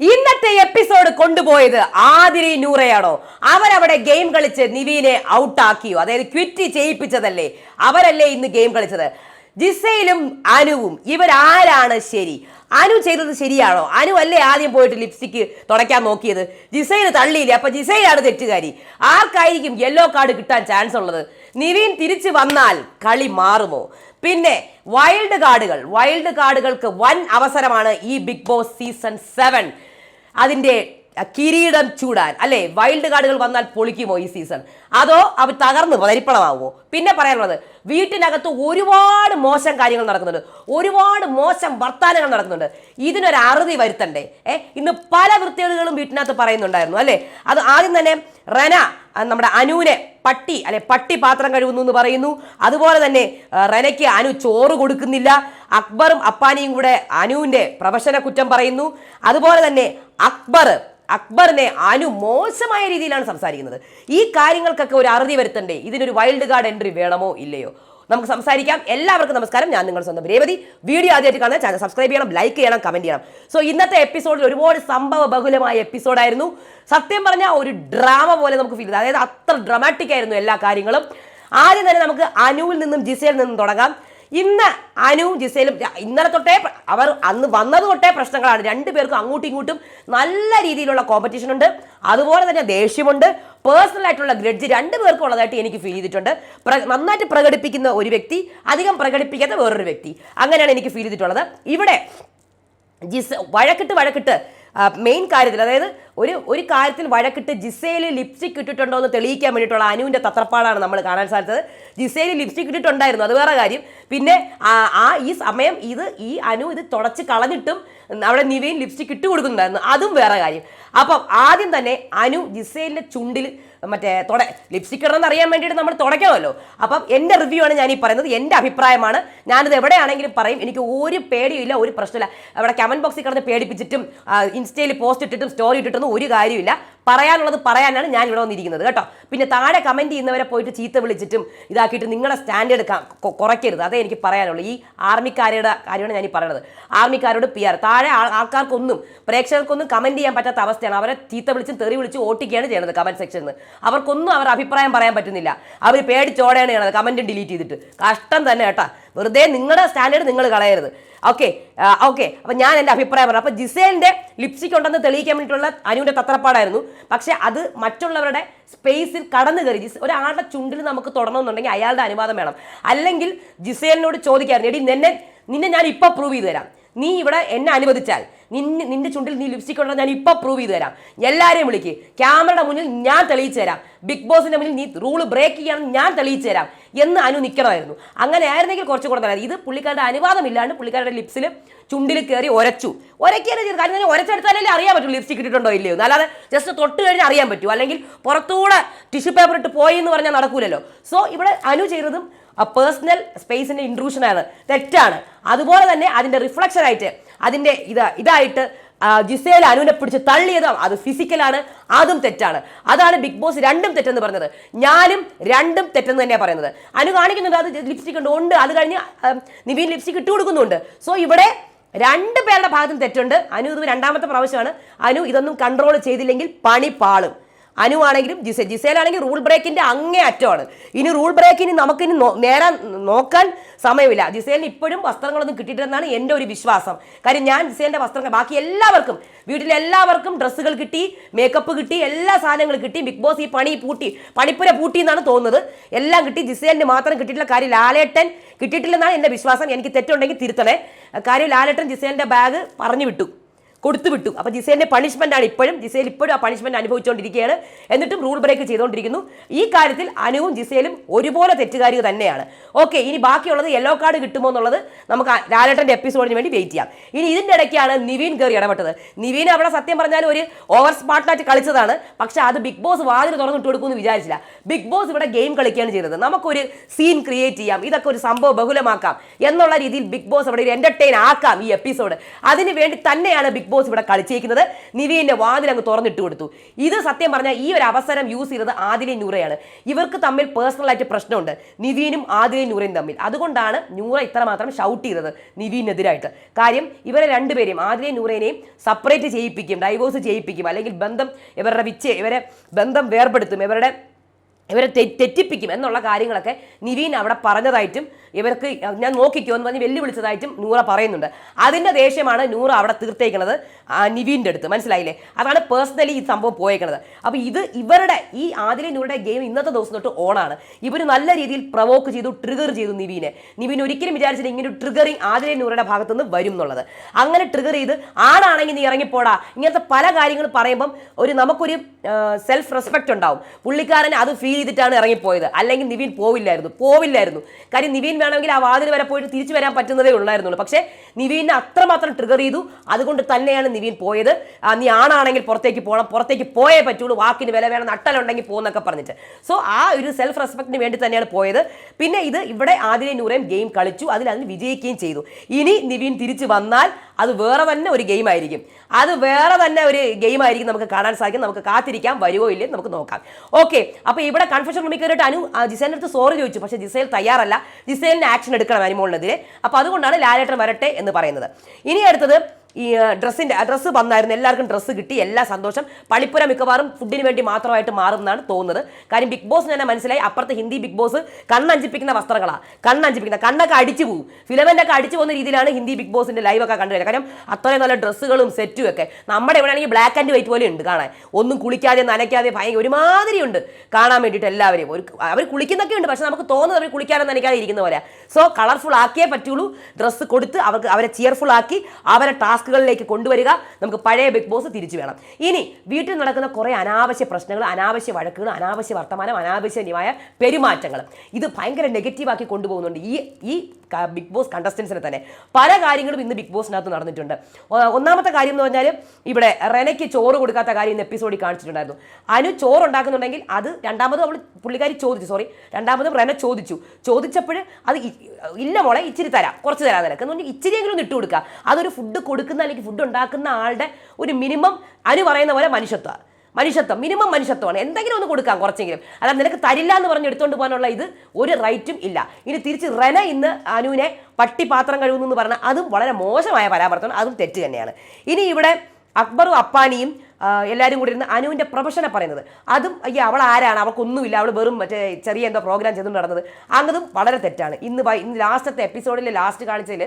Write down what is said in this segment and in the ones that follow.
ഇന്നത്തെ എപ്പിസോഡ് കൊണ്ടുപോയത് ആതിരി നൂറയാണോ? അവരവിടെ ഗെയിം കളിച്ച് നിവീനെ ഔട്ടാക്കിയോ? അതായത് ക്വിറ്റ് ചെയ്യിപ്പിച്ചതല്ലേ? അവരല്ലേ ഇന്ന് ഗെയിം കളിച്ചത്? ജിസയിലും അനുവും ഇവരാരാണ് ശരി? അനു ചെയ്തത് ശരിയാണോ? അനു അല്ലേ ആദ്യം പോയിട്ട് ലിപ്സ്റ്റിക്ക് തുടയ്ക്കാൻ നോക്കിയത്? ജിസയിൽ തള്ളിയില്ലേ? അപ്പൊ ജിസയിലാണ് തെറ്റുകാരി. ആർക്കായിരിക്കും യെല്ലോ കാർഡ് കിട്ടാൻ ചാൻസ് ഉള്ളത്? നിവീൻ തിരിച്ചു വന്നാൽ കളി മാറുമോ? പിന്നെ വൈൽഡ് കാർഡുകൾ വൈൽഡ് കാർഡുകൾക്ക് വൻ അവസരമാണ് ഈ ബിഗ് ബോസ് സീസൺ സെവൻ അതിന്റെ അഹ്, കിരീടം ചൂടാൻ അല്ലേ? വൈൽഡ് കാർഡുകൾ വന്നാൽ പൊളിക്കുമോ ഈ സീസൺ അതോ അവർ തകർന്ന് തരിപ്പണമാവുമോ പിന്നെ പറയാനുള്ളത് വീട്ടിനകത്ത് ഒരുപാട് മോശം കാര്യങ്ങൾ നടക്കുന്നുണ്ട്. ഒരുപാട് മോശം വർത്താനങ്ങൾ നടക്കുന്നുണ്ട്. ഇതിനൊരു അറുതി വരുത്തണ്ടേ? ഏ ഇന്ന് പല വൃത്തികേടുകളും വീട്ടിനകത്ത് പറയുന്നുണ്ടായിരുന്നു അല്ലേ? അത് ആദ്യം തന്നെ റന നമ്മുടെ അനുവിനെ പട്ടി അല്ലെ പട്ടി പാത്രം കഴുകുന്നു എന്ന് പറയുന്നു. അതുപോലെ തന്നെ റനയ്ക്ക് അനു ചോറ് കൊടുക്കുന്നില്ല. അക്ബറും അപ്പാനിയും കൂടെ അനുവിന്റെ പ്രൊഫഷനെ കുറ്റം പറയുന്നു. അതുപോലെ തന്നെ അക്ബർ അക്ബറിനെ അനു മോശമായ രീതിയിലാണ് സംസാരിക്കുന്നത്. ഈ കാര്യങ്ങൾക്കൊക്കെ ഒരു അറുതി വരുത്തണ്ടേ? ഇതിനൊരു വൈൽഡ് കാർഡ് എൻട്രി വേണമോ? ഇല്ലയോ? നമുക്ക് സംസാരിക്കാം. എല്ലാവർക്കും നമസ്കാരം. ഞാൻ നിങ്ങൾ സ്വന്തം രേവതി. വീഡിയോ ആദ്യമായിട്ട് കാണാൻ ചാനൽ സബ്സ്ക്രൈബ് ചെയ്യണം ലൈക്ക് ചെയ്യണം കമന്റ് ചെയ്യണം. സോ ഇന്നത്തെ എപ്പിസോഡിൽ ഒരുപാട് സംഭവ ബഹുലമായ എപ്പിസോഡായിരുന്നു സത്യം പറഞ്ഞാൽ ഒരു ഡ്രാമ പോലെ നമുക്ക് ഫീൽ ചെയ്തു. അതായത് അത്ര ഡ്രമാറ്റിക് ആയിരുന്നു എല്ലാ കാര്യങ്ങളും. ആദ്യം തന്നെ നമുക്ക് അനുവിൽ നിന്നും ജിസയിൽ നിന്നും തുടങ്ങാം. ഇന്ന് അനു ജിസയിലും ഇന്നലെ തൊട്ടേ അവർ അന്ന് വന്നത് തൊട്ടേ പ്രശ്നങ്ങളാണ്. രണ്ടുപേർക്കും അങ്ങോട്ടും ഇങ്ങോട്ടും നല്ല രീതിയിലുള്ള കോമ്പറ്റീഷൻ ഉണ്ട്. അതുപോലെ തന്നെ ദേഷ്യമുണ്ട്. പേഴ്സണൽ ആയിട്ടുള്ള ഗ്രഡ്ജ് രണ്ടുപേർക്കും ഉള്ളതായിട്ട് എനിക്ക് ഫീൽ ചെയ്തിട്ടുണ്ട്. നന്നായിട്ട് പ്രകടിപ്പിക്കുന്ന ഒരു വ്യക്തി അധികം പ്രകടിപ്പിക്കാത്ത വേറൊരു വ്യക്തി. അങ്ങനെയാണ് എനിക്ക് ഫീൽ ചെയ്തിട്ടുള്ളത്. ഇവിടെ ജിസ് വഴക്കിട്ട് വഴക്കിട്ട് മെയിൻ കാര്യത്തിൽ അതായത് ഒരു ഒരു കാര്യത്തിൽ വഴക്കിട്ട് ജിസയിൽ ലിപ്സ്റ്റിക് ഇട്ടിട്ടുണ്ടോ എന്ന് തെളിയിക്കാൻ വേണ്ടിയിട്ടുള്ള അനുവിന്റെ തത്രപ്പാടാണ് നമ്മൾ കാണാൻ സാധിച്ചത്. ജിസയിൽ ലിപ്സ്റ്റിക് ഇട്ടിട്ടുണ്ടായിരുന്നു അത് വേറെ കാര്യം. പിന്നെ ആ ഈ സമയം ഇത് ഈ അനു ഇത് തുടച്ച് കളഞ്ഞിട്ടും അവിടെ നിവേൻ ലിപ്സ്റ്റിക് ഇട്ട് കൊടുക്കുന്നുണ്ടായിരുന്നു അതും വേറെ കാര്യം. അപ്പം ആദ്യം തന്നെ അനു ജിസയിലിന്റെ ചുണ്ടിൽ മറ്റേ തുട ലിപ്സ്റ്റിക് ഇടണമെന്ന് അറിയാൻ വേണ്ടിയിട്ട് നമ്മൾ തുടയ്ക്കാമല്ലോ അപ്പം എന്റെ റിവ്യൂ ആണ് ഞാൻ ഈ പറയുന്നത്. എന്റെ അഭിപ്രായമാണ്. ഞാനിത് എവിടെയാണെങ്കിലും പറയും. എനിക്ക് ഒരു പേടിയില്ല ഒരു പ്രശ്നമില്ല അവിടെ കമന്റ് ബോക്സിൽ കിടന്ന് പേടിപ്പിച്ചിട്ടും ഇൻസ്റ്റയിൽ പോസ്റ്റ് ഇട്ടിട്ടും സ്റ്റോറി ഇട്ടിട്ടൊന്നും ഒരു കാര്യമില്ല പറയാനുള്ളത് പറയാനാണ് ഞാൻ ഇവിടെ വന്നിരിക്കുന്നത് കേട്ടോ. പിന്നെ താഴെ കമന്റ് ചെയ്യുന്നവരെ പോയിട്ട് ചീത്ത വിളിച്ചിട്ടും ഇതാക്കിയിട്ട് നിങ്ങളുടെ സ്റ്റാൻഡേർഡ് കുറയ്ക്കരുത്. അതേ എനിക്ക് പറയാനുള്ളൂ. ഈ ആർമിക്കാരുടെ കാര്യമാണ് ഞാൻ ഈ പറയുന്നത് ആർമിക്കാരോട് പി ആർ താഴെ ആൾക്കാർക്കൊന്നും പ്രേക്ഷകർക്കൊന്നും കമന്റ് ചെയ്യാൻ പറ്റാത്ത അവസ്ഥയാണ്. അവരെ ചീത്ത വിളിച്ചും തെറി വിളിച്ചും ഓട്ടിക്കുകയാണ് ചെയ്യുന്നത് കമന്റ് സെക്ഷനിൽ നിന്ന് അവർക്കൊന്നും അവർ അഭിപ്രായം പറയാൻ പറ്റുന്നില്ല. അവർ പേടിച്ചോടെയാണ് ചെയ്യണത് കമന്റ് ഡിലീറ്റ് ചെയ്തിട്ട്. കഷ്ടം തന്നെ കേട്ടോ. വെറുതെ നിങ്ങളുടെ സ്റ്റാൻഡേർഡ് നിങ്ങൾ കളയരുത്. ഓക്കെ ഓക്കെ അപ്പം ഞാൻ എന്റെ അഭിപ്രായം പറഞ്ഞു. അപ്പോൾ ജിസേലിന്റെ ലിപ്സ്റ്റിക് ഉണ്ടെന്ന് തെളിയിക്കാൻ വേണ്ടിയിട്ടുള്ള അനുവിന്റെ തത്രപ്പാടായിരുന്നു. പക്ഷേ അത് മറ്റുള്ളവരുടെ സ്പേസിൽ കടന്നു കയറി. ജിസ് ഒരാളുടെ ചുണ്ടിൽ നമുക്ക് തുടരണമെന്നുണ്ടെങ്കിൽ അയാളുടെ അനുവാദം വേണം. അല്ലെങ്കിൽ ജിസേലിനോട് ചോദിക്കാറുണ്ട് എടി നിന്നെ നിന്നെ ഞാൻ ഇപ്പോൾ പ്രൂവ് ചെയ്തു തരാം നീ ഇവിടെ എന്നെ അനുവദിച്ചാൽ നിന്നെ നിന്റെ ചുണ്ടിൽ നീ ലിപ്സ്റ്റിക് ഉണ്ടോ ഞാൻ ഇപ്പോൾ പ്രൂവ് ചെയ്ത് തരാം. എല്ലാവരെയും വിളിക്ക്. ക്യാമറയുടെ മുന്നിൽ ഞാൻ തെളിയിച്ചു തരാം. ബിഗ് ബോസിന്റെ മുന്നിൽ നീ റൂൾ ബ്രേക്ക് ചെയ്യാൻ ഞാൻ തെളിയിച്ചു തരാം എന്ന് അനു നിൽക്കണമായിരുന്നു അങ്ങനെ ആയിരുന്നെങ്കിൽ കുറച്ച് കൂടെ നല്ലത് ഇത് പുള്ളിക്കാരുടെ അനുവാദമില്ലാണ്ട് പുള്ളിക്കാരുടെ ലിപ്സിൽ ചുണ്ടിൽ കയറി ഒരച്ചു. ഒരക്കിയാലും ചെയ്തു കാര്യം തന്നെ ഒരച്ചെടുത്താലല്ലേ അറിയാൻ പറ്റും ലിപ്സ്റ്റിക് ഇട്ടിട്ടുണ്ടോ ഇല്ലയോ. അല്ലാതെ ജസ്റ്റ് തൊട്ട് കഴിഞ്ഞാൽ അറിയാൻ പറ്റൂ. അല്ലെങ്കിൽ പുറത്തൂടെ ടിഷ്യൂ പേപ്പർ ഇട്ട് പോയി എന്ന് പറഞ്ഞാൽ നടക്കൂലല്ലോ. സോ ഇവിടെ അനു ചെയ്തതും പേഴ്സണൽ സ്പേസിന്റെ ഇൻട്രൂഷനാണ് തെറ്റാണ്. അതുപോലെ തന്നെ അതിന്റെ റിഫ്ലക്ഷൻ അതിന്റെ ഇത് ഇതായിട്ട് ജിസേൽ അനുവിനെ പിടിച്ച് തള്ളിയതും അത് ഫിസിക്കലാണ് അതും തെറ്റാണ്. അതാണ് ബിഗ് ബോസ് രണ്ടും തെറ്റെന്ന് പറഞ്ഞത്. ഞാനും രണ്ടും തെറ്റെന്ന് തന്നെയാണ് പറയുന്നത്. അനു കാണിക്കുന്നുണ്ട് അത് ലിപ്സ്റ്റിക് ഉണ്ട് ഉണ്ട് അത് കഴിഞ്ഞ് നിവീൻ ലിപ്സ്റ്റിക് ഇട്ട് കൊടുക്കുന്നുണ്ട്. സോ ഇവിടെ രണ്ട് പേരുടെ ഭാഗത്തും തെറ്റുണ്ട്. അനു ഇത് രണ്ടാമത്തെ പ്രാവശ്യമാണ്. അനു ഇതൊന്നും കൺട്രോൾ ചെയ്തില്ലെങ്കിൽ പണി പാളും. അനു ആണെങ്കിലും ജിസെ ജിസേലാണെങ്കിൽ റൂൾ ബ്രേക്കിന്റെ അങ്ങേ അറ്റമാണ്. ഇനി റൂൾ ബ്രേക്കിന് നമുക്കിനി നോ- നേരാൻ നോക്കാൻ സമയമില്ല. ജിസേലിന് ഇപ്പോഴും വസ്ത്രങ്ങളൊന്നും കിട്ടിയിട്ടെന്നാണ് എന്റെ ഒരു വിശ്വാസം. കാര്യം ഞാൻ ജിസേലിന്റെ വസ്ത്രങ്ങൾ ബാക്കി എല്ലാവർക്കും വീട്ടിലെ എല്ലാവർക്കും ഡ്രസ്സുകൾ കിട്ടി മേക്കപ്പ് കിട്ടി എല്ലാ സാധനങ്ങളും കിട്ടി ബിഗ് ബോസ് ഈ പണി പൂട്ടി പണിപ്പുര പൂട്ടി എന്നാണ് തോന്നുന്നത്. എല്ലാം കിട്ടി ജിസേലിന് മാത്രം കിട്ടിയിട്ടുള്ള കാര്യം ലാലേട്ടൻ കിട്ടിയിട്ടില്ലെന്നാണ് എന്റെ വിശ്വാസം. എനിക്ക് തെറ്റുണ്ടെങ്കിൽ തിരുത്തണേ. കാര്യം ലാലേട്ടൻ ജിസേലിന്റെ ബാഗ് പറഞ്ഞു വിട്ടു. കൊടുത്തു വിട്ടു. അപ്പോൾ ജിസേലിന്റെ ആണ് ഇപ്പോഴും. ജിസേൽ ഇപ്പോഴും ആ പണിഷ്മെന്റ് അനുഭവിച്ചുകൊണ്ടിരിക്കുകയാണ്. എന്നിട്ടും റൂൾ ബ്രേക്ക് ചെയ്തുകൊണ്ടിരിക്കുന്നു. ഈ കാര്യത്തിൽ അനുവും ജിസേലും ഒരുപോലെ തെറ്റുകാരി തന്നെയാണ്. ഓക്കെ ഇനി ബാക്കിയുള്ളത് യെല്ലോ കാർഡ് കിട്ടുമോ എന്നുള്ളത് നമുക്ക് ലാലേട്ടന്റെ എപ്പിസോഡിന് വേണ്ടി വെയിറ്റ് ചെയ്യാം. ഇനി ഇതിന്റെ ഇടയ്ക്കാണ് നിവീൻ കയറി ഇടപെട്ടത്. നിവീൻ അവിടെ സത്യം പറഞ്ഞാൽ ഒരു ഓവർ സ്മാർട്ടായിട്ട് കളിച്ചതാണ്. പക്ഷെ അത് ബിഗ് ബോസ് വാതിൽ തുറന്നിട്ട് കൊടുക്കുമെന്ന് വിചാരിച്ചില്ല. ബിഗ് ബോസ് ഇവിടെ ഗെയിം കളിക്കുകയാണ് ചെയ്തത്. നമുക്കൊരു സീൻ ക്രിയേറ്റ് ചെയ്യാം. ഇതൊക്കെ ഒരു സംഭവം ബഹുലമാക്കാം. എന്നുള്ള രീതിയിൽ ബിഗ് ബോസ് അവിടെ ഒരു എന്റർടൈൻ ആക്കാം ഈ എപ്പിസോഡ് അതിന് വേണ്ടി തന്നെയാണ് ബിഗ് ബിഗ് ബോസ് ഇവിടെ കളിച്ചേക്കുന്നത് നിവീന്റെ വാതിൽ അങ്ങ് തുറന്നിട്ട് കൊടുത്തു. ഇത് സത്യം പറഞ്ഞാൽ ഈ ഒരു അവസരം യൂസ് ചെയ്തത് ആദിലെ നൂറയാണ്. ഇവർക്ക് തമ്മിൽ പേഴ്സണൽ ആയിട്ട് പ്രശ്നമുണ്ട്. നിവീനും ആദിലെ നൂറയും തമ്മിൽ. അതുകൊണ്ടാണ് നൂറ ഇത്രമാത്രം ഷൗട്ട് ചെയ്തത് നിവീനെതിരായിട്ട്. കാര്യം ഇവരെ രണ്ടുപേരെയും ആദിലെ നൂറേനെയും സെപ്പറേറ്റ് ചെയ്യിപ്പിക്കും ഡൈവോഴ്സ് ചെയ്യിപ്പിക്കും അല്ലെങ്കിൽ ബന്ധം ഇവരുടെ വിച്ച് ഇവരെ ബന്ധം വേർപെടുത്തും ഇവരുടെ ഇവരെ തെറ്റിപ്പിക്കും എന്നുള്ള കാര്യങ്ങളൊക്കെ നിവീൻ അവിടെ പറഞ്ഞതായിട്ടും ഇവർക്ക് ഞാൻ നോക്കിക്കോ എന്ന് പറഞ്ഞ് വെല്ലുവിളിച്ചതായിട്ടും നൂറ പറയുന്നുണ്ട്. അതിന്റെ ദേഷ്യമാണ് നൂറ അവിടെ തീർത്തേക്കുന്നത് നിവീന്റെ അടുത്ത്. മനസ്സിലായില്ലേ? അതാണ് പേഴ്സണലി ഈ സംഭവം പോയേക്കുന്നത് അപ്പോൾ ഇത് ഇവരുടെ ഈ ആദിലെ നൂറുടെ ഗെയിം ഇന്നത്തെ ദിവസം തൊട്ട് ഓണാണ് ഇവർ നല്ല രീതിയിൽ പ്രവോക്ക് ചെയ്തു ട്രിഗർ ചെയ്തു നിവീനെ. നിവീൻ ഒരിക്കലും വിചാരിച്ചില്ല ഇങ്ങനെ ഒരു ട്രിഗറിങ് ആദിലെ നൂറുടെ ഭാഗത്തു നിന്ന് വരും എന്നുള്ളത്. അങ്ങനെ ട്രിഗർ ചെയ്ത് ആണാണെങ്കിൽ നീ ഇറങ്ങിപ്പോടാ. ഇങ്ങനത്തെ പല കാര്യങ്ങൾ പറയുമ്പം ഒരു നമുക്കൊരു സെൽഫ് റെസ്പെക്റ്റ് ഉണ്ടാവും. പുള്ളിക്കാരൻ അത് ഫീൽ ചെയ്തിട്ടാണ് ഇറങ്ങിപ്പോയത്. അല്ലെങ്കിൽ നിവീൻ പോവില്ലായിരുന്നു. പോവില്ലായിരുന്നു. കാര്യം നിവീൻ വേണമെങ്കിൽ ആ വാതിൽ വരെ പോയിട്ട് തിരിച്ചു വരാൻ പറ്റുന്നതേ ഉള്ളായിരുന്നുള്ളൂ. പക്ഷേ നിവീനെ അത്രമാത്രം ട്രിഗർ ചെയ്തു. അതുകൊണ്ട് തന്നെയാണ് നിവീൻ പോയത്. നീ ആണാണെങ്കിൽ പുറത്തേക്ക് പോകണം പുറത്തേക്ക് പോയേ പറ്റുള്ളൂ. വാക്കിന് വില വേണം നട്ടലുണ്ടെങ്കിൽ പോകുന്നൊക്കെ പറഞ്ഞിട്ട്. സോ ആ ഒരു സെൽഫ് റെസ്പെക്റ്റിന് വേണ്ടി തന്നെയാണ് പോയത്. പിന്നെ ഇത് ഇവിടെ ആദിലെ നൂറേം ഗെയിം കളിച്ചു. അതിൽ അതിന് വിജയിക്കുകയും ചെയ്തു. ഇനി നിവീൻ തിരിച്ചു വന്നാൽ അത് വേറെ തന്നെ ഒരു ഗെയിം ആയിരിക്കും. അത് വേറെ തന്നെ ഒരു ഗെയിം ആയിരിക്കും നമുക്ക് കാണാൻ സാധിക്കും. നമുക്ക് കാത്തിരിക്കാം. വരുമോ ഇല്ലേ നമുക്ക് നോക്കാം. ഓക്കെ അപ്പോൾ ഇവിടെ കൺഫ്യൂഷൻ റൂമിൽ കയറിയിട്ട് അനു ജിസേന്റെ അടുത്ത് സോറി ചോദിച്ചു. പക്ഷേ ജിസേൽ തയ്യാറല്ല. ജിസേലിന് ആക്ഷൻ എടുക്കണം അനിമോളിനെതിരെ അപ്പോൾ അതുകൊണ്ടാണ് ലാലേട്ടൻ വരട്ടെ എന്ന് പറയുന്നത്. ഇനി അടുത്തത് ഈ ഡ്രസ്സിന്റെ ഡ്രസ്സ് വന്നായിരുന്നു എല്ലാവർക്കും ഡ്രസ്സ് കിട്ടി എല്ലാ സന്തോഷം. പളിപ്പുര മിക്കവാറും ഫുഡിന് വേണ്ടി മാത്രമായിട്ട് മാറും എന്നാണ് തോന്നുന്നത്. കാര്യം ബിഗ് ബോസ് തന്നെ മനസ്സിലായി അപ്പുറത്തെ ഹിന്ദി ബിഗ് ബോസ് കണ്ണഞ്ചിപ്പിക്കുന്ന വസ്ത്രങ്ങളാണ് കണ്ണഞ്ചിപ്പിക്കുന്ന കണ്ണൊക്കെ അടിച്ചു പോകും ഫിലമെന്റൊക്കെ അടിച്ചു പോകുന്ന രീതിയിലാണ് ഹിന്ദി ബിഗ് ബോസിന്റെ ലൈവ് ഒക്കെ കണ്ടുവരുന്നത്. കാര്യം അത്രയും നല്ല ഡ്രസ്സുകളും സെറ്റും ഒക്കെ നമ്മുടെ ഇവിടെ ആണെങ്കിൽ ബ്ലാക്ക് ആൻഡ് വൈറ്റ് പോലെ ഉണ്ട് കാണാൻ. ഒന്നും കുളിക്കാതെ നനയ്ക്കാതെ ഭയങ്കര ഒരുമാതിരി ഉണ്ട് കാണാൻ വേണ്ടിയിട്ട് എല്ലാവരെയും. ഒരു അവർ കുളിക്കുന്നൊക്കെ ഉണ്ട് പക്ഷെ നമുക്ക് തോന്നുന്നത് അവർ കുളിക്കാതെ നനയ്ക്കാതെ ഇരിക്കുന്ന പോലെ സോ കളർഫുൾ ആക്കിയേ പറ്റുള്ളൂ. ഡ്രസ്സ് കൊടുത്ത് അവർക്ക് അവരെ ചിയർഫുൾ ആക്കി അവരെ ടാസ്കുകളിലേക്ക് കൊണ്ടുവരിക. നമുക്ക് പഴയ ബിഗ് ബോസ് തിരിച്ചു വേണം. ഇനി വീട്ടിൽ നടക്കുന്ന കുറേ അനാവശ്യ പ്രശ്നങ്ങൾ അനാവശ്യ വഴക്കുകൾ അനാവശ്യ വർത്തമാനം അനാവശ്യമായ പെരുമാറ്റങ്ങൾ. ഇത് ഭയങ്കര നെഗറ്റീവാക്കി കൊണ്ടുപോകുന്നുണ്ട്. ഈ ഈ ബിഗ് ബോസ് കണ്ടസ്റ്റൻസിനെ തന്നെ. പല കാര്യങ്ങളും ഇന്ന് ബിഗ് ബോസിനകത്ത് നടന്നിട്ടുണ്ട്. ഒന്നാമത്തെ കാര്യം എന്ന് പറഞ്ഞാൽ ഇവിടെ റെനയ്ക്ക് ചോറ് കൊടുക്കാത്ത കാര്യം ഇന്ന് എപ്പിസോഡിൽ കാണിച്ചിട്ടുണ്ടായിരുന്നു. അനു ചോറ് ഉണ്ടാക്കുന്നുണ്ടെങ്കിൽ അത് രണ്ടാമതും അവൾ പുള്ളിക്കാരി ചോദിച്ചു സോറി രണ്ടാമതും റെന ചോദിച്ചു. ചോദിച്ചപ്പോൾ അത് ഇല്ല മോളെ ഇച്ചിരി തരാം. കുറച്ച് തരാം നിനക്ക്. എന്ന് പറഞ്ഞാൽ ഇച്ചിരിയെങ്കിലും ഇട്ട് കൊടുക്കുക. അതൊരു ഫുഡ് കൊടുക്കുന്ന അല്ലെങ്കിൽ ഫുഡ് ഉണ്ടാക്കുന്ന ആളുടെ ഒരു മിനിമം അനു പറയുന്ന പോലെ മനുഷ്യത്വമാണ് മനുഷ്യത്വം മിനിമം മനുഷ്യത്വമാണ്. എന്തെങ്കിലും ഒന്ന് കൊടുക്കാം കുറച്ചെങ്കിലും. അതായത് നിനക്ക് തരില്ല എന്ന് പറഞ്ഞ് എടുത്തുകൊണ്ട് പോകാനുള്ള ഇത് ഒരു റൈറ്റും ഇല്ല. ഇനി തിരിച്ച് റെന ഇന്ന് അനുവിനെ പട്ടി പാത്രം കഴുകുന്നു എന്ന് പറഞ്ഞാൽ അതും വളരെ മോശമായ പരാമർത്തമാണ് അതും തെറ്റ് തന്നെയാണ്. ഇനി ഇവിടെ അക്ബറും അപ്പാനിയും എല്ലാവരും കൂടി ഇരുന്ന് അനുവിന്റെ പ്രൊഫഷനെ പറയുന്നത്. അതും അയ്യോ അവൾ ആരാണ്? അവൾക്കൊന്നുമില്ല. അവൾ വെറും മറ്റേ ചെറിയ എന്തോ പ്രോഗ്രാം ചെയ്തുകൊണ്ട് നടന്നത്. അങ്ങതും വളരെ തെറ്റാണ്. ഇന്ന് ഇന്ന് ലാസ്റ്റത്തെ എപ്പിസോഡിലെ ലാസ്റ്റ് കാണിച്ചതിൽ